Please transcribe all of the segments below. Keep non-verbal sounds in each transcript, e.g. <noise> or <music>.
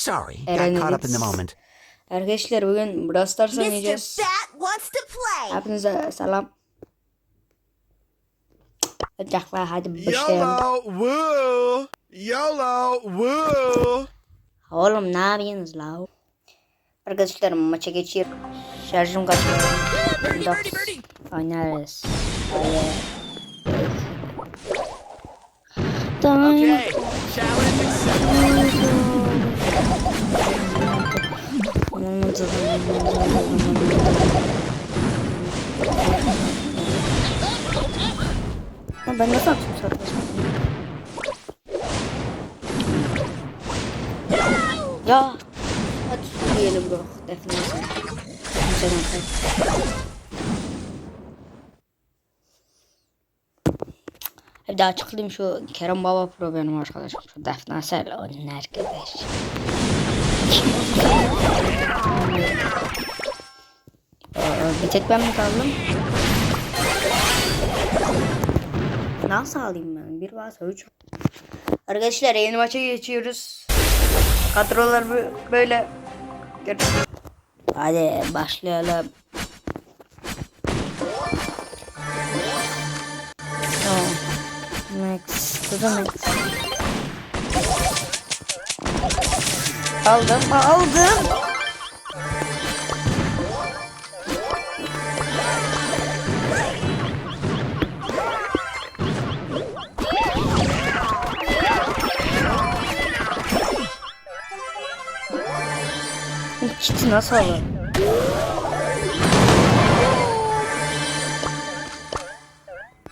Sorry, Eren got caught up in the moment. Arkadaşlar bugün Brawl Stars Mr. oynayacağız. Bat wants to play. Hepinize selam. Ocaklar hadi başlayalım. YOLO, woo! YOLO, woo! Oğlum ne yapıyorsunuz la? Arkadaşlar maça geçiyor. Şarjım kaçıyor. Dokuz. Oynarız. Hadi. Tamam. Okay, challenge accepted. Ya ben nasıl atayım sarkasını? Ya. Hadi diyelim bro. Defnesin. Güzel atay. Bir daha açıklayayım şu Kerem Baba Pro benim arkadaşım. Şu Defne Sel onun arkadaş. Aa, bir tek ben mi kaldım? Nasıl alayım ben? Bir varsa üç. Arkadaşlar yeni maça geçiyoruz. Kadrolar bö- böyle. Görüşürüz. Hadi başlayalım. Max. Aldım. Aldım. Kiti nasıl alır?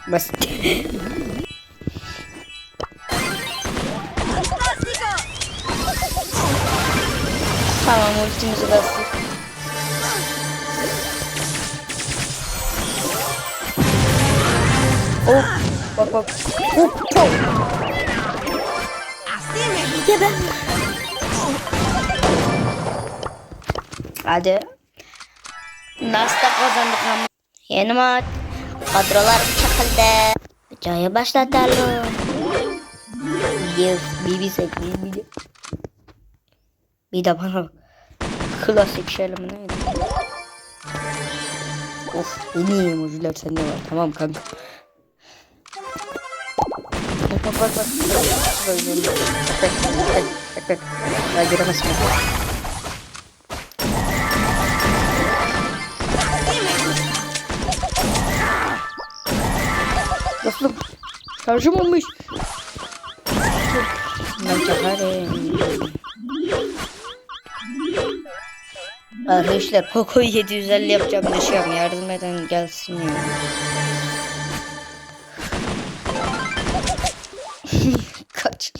Basit. <laughs> tamam ultimizi bastık. Oh, bak bak. Hop, çok. Geber. Hadi. Nasıl kazandık ama. Yeni maç. Kadrolar bu şekilde. Videoyu başlatalım. Yes, sekmeyi bir de. Bir de bana bak. Klasik şeyler mi neydi? Of en iyi emojiler sende var. Tamam kanka. Bak bak bak bak. Böyle. Bak bak bak bak bak. Daha göremezsin. Dostum şarjım olmuş. Ben çakarım. Arkadaşlar Poco'yu 750 yapacağım düşüyorum. Yardım eden gelsin ya. <laughs> Kaç.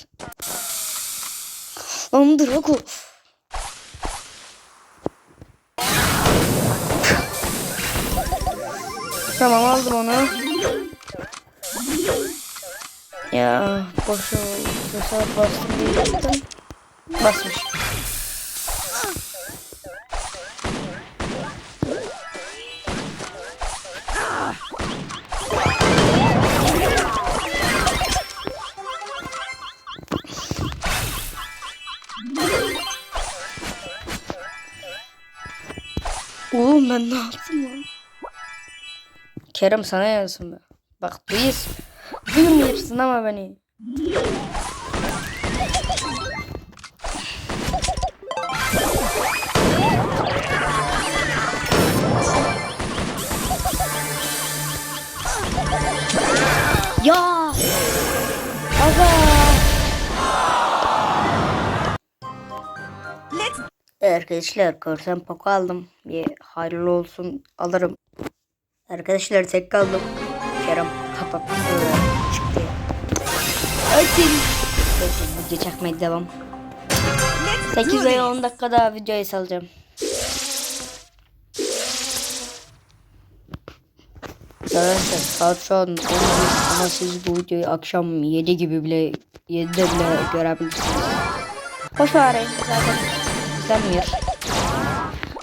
Lan dur Poco. Tamam aldım onu. Ya boşu boşa bastım diye yaptım. Basmış. Oğlum ben ne yaptım lan? Kerem sana yazsın be. Bak duyuyorsun. Duymuyorsun ama beni. Arkadaşlar korsan poku aldım. Bir hayırlı olsun alırım. Arkadaşlar tek kaldım. Kerem kapattı. Çıktı. Açın. Video çekmeye devam. let's 8 do veya this. 10 dakika daha videoyu salacağım. Arkadaşlar saat şu an 11 ama siz bu videoyu akşam 7 gibi bile 7'de bile görebilirsiniz. Boş ver zaten izlenmiyor.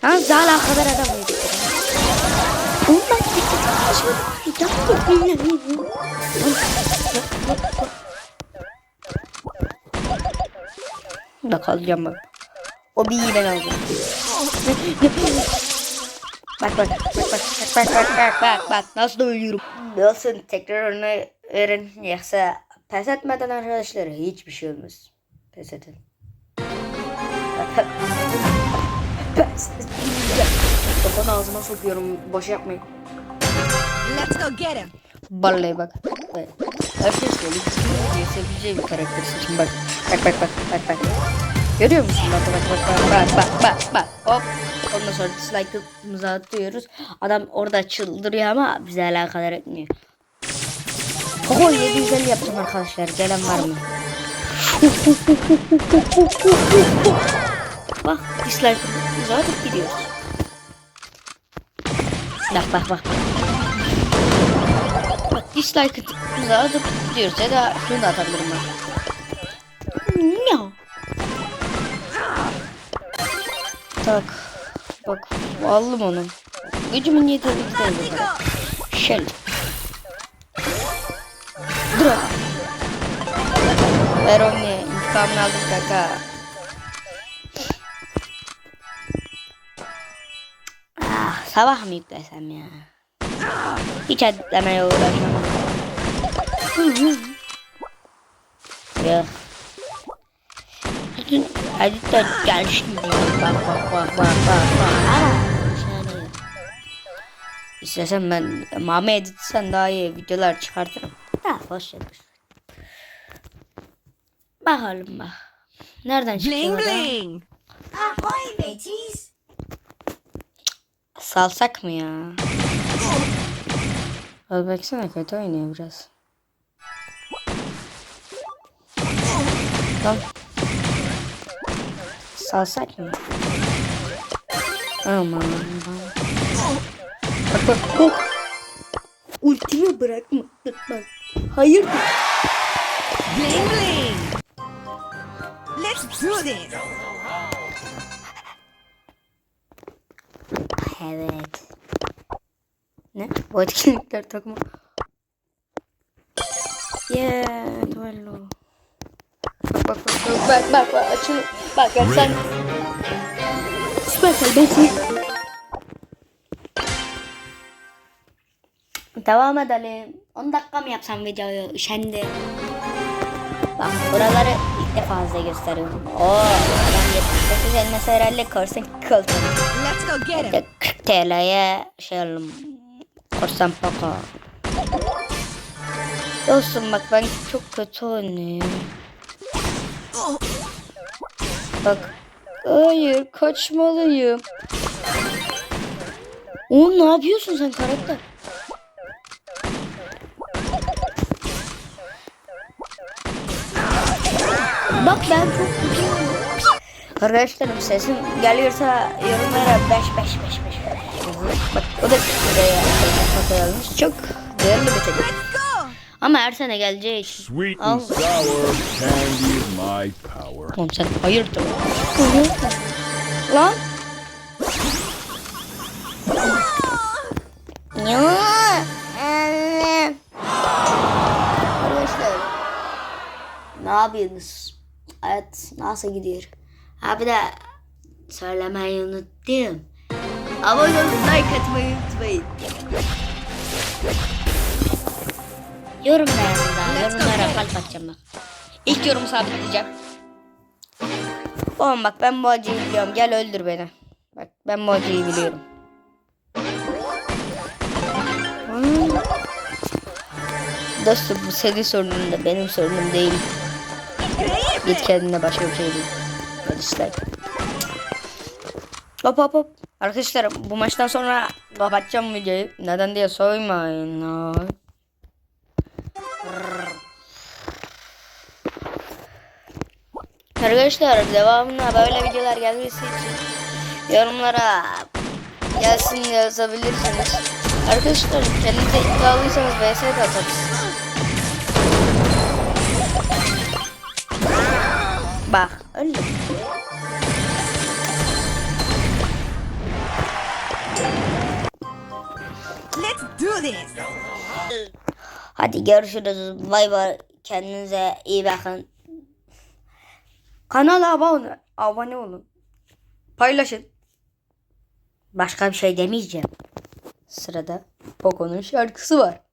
Ha zala kadar adam yedik. Ondan Da kalacağım bak. O B'yi ben aldım. bak bak bak bak bak bak bak bak bak nasıl ölüyorum. Nasıl tekrar onu verin yoksa pes etmeden arkadaşlar hiçbir şey olmaz. Pes edin. Pes etmeyeceğim. Kafanı ağzıma sokuyorum boş yapmayın. Let's go get him. Vallahi bak. Arkadaşlar ikisini seveceği bir karakter seçin bak. Bak bak bak bak bak. Görüyor musun? Bak bak bak bak bak bak bak. Hop. Ondan sonra dislike'ımızı atıyoruz. Adam orada çıldırıyor ama bize alakadar etmiyor. Oho 750 yaptım arkadaşlar. Gelen var mı? Bak dislike'ımızı atıp gidiyoruz. Bak bak bak. Bak dislike'ımızı atıp gidiyoruz. Ya da şunu da atabilirim bak. Miau. Tak. Bak aldım onu. Gücümün yeterli değil. Şöyle. Dra. Ver onu. İntikamını aldım kaka. Ah, sabah mı yüklesem ya? Hiç editlemeye uğraşamam. Yok. Bütün editler gelişmiyor. Bak bak bak bak bak bak. Ama. İstesem ben mame editsen daha iyi videolar çıkartırım. Ha boş ver. Bakalım bak. Nereden çıktı Bling bling. Ahoy, mateys. Salsak mı ya? Al baksana kötü oynuyor biraz. Lan. Salsak mı? Aman. Bak bak. Hop. Ultimi bırakma. Bak. Hayır. Bling bling. Let's do this. Evet. Ne? Bu etkinlikler takma. Yeah, duello. Bak bak bak bak bak bak bak açın. Bak gel sen. Süpersel ben seni. Devam edelim. 10 dakika mı yapsam videoyu? Üşendi. Bak buraları ilk defa size gösteriyorum. Oo, adam 79 elması herhalde korsan koltuğu. Let's go get him. Ya 40 TL'ye şey alalım. Korsan paka. Dostum bak ben çok kötü oynuyorum. Bak. Hayır kaçmalıyım. Oğlum ne yapıyorsun sen karakter? Bak ben çok kötüyüm. Arkadaşlarım sesim geliyorsa yorumlara 5 5 5 5 Bak o da buraya foto yazmış. Çok değerli bir çocuk. Ama her sene geleceği için. Sweet and sour candy is my power. Oğlum sen hayırdır? Lan. Ya. Arkadaşlar. Ne yapıyorsunuz? Evet nasıl gidiyor? Ha bir de söylemeyi unuttum. Abone olup like atmayı unutmayın. Yazın daha. Yorumlara kalp atacağım bak. İlk yorumu sabitleyeceğim. Oğlum bak ben bu acıyı biliyorum. Gel öldür beni. Bak ben bu acıyı biliyorum. Dostum bu senin sorunun da benim sorunum değil. Git kendine başka bir şey. Hadi işte. Hop hop hop. Arkadaşlar bu maçtan sonra kapatacağım videoyu. Neden diye soymayın. Ay. Arkadaşlar devamında böyle videolar gelmesi için yorumlara gelsin yazabilirsiniz. Arkadaşlar kendinize iddialıysanız vs de atarız. Bak öyle. Let's do this. Hadi görüşürüz. Bay bay. Kendinize iyi bakın. Kanala abone, abone olun. paylaşın. Başka bir şey demeyeceğim. Sırada Poco'nun şarkısı var.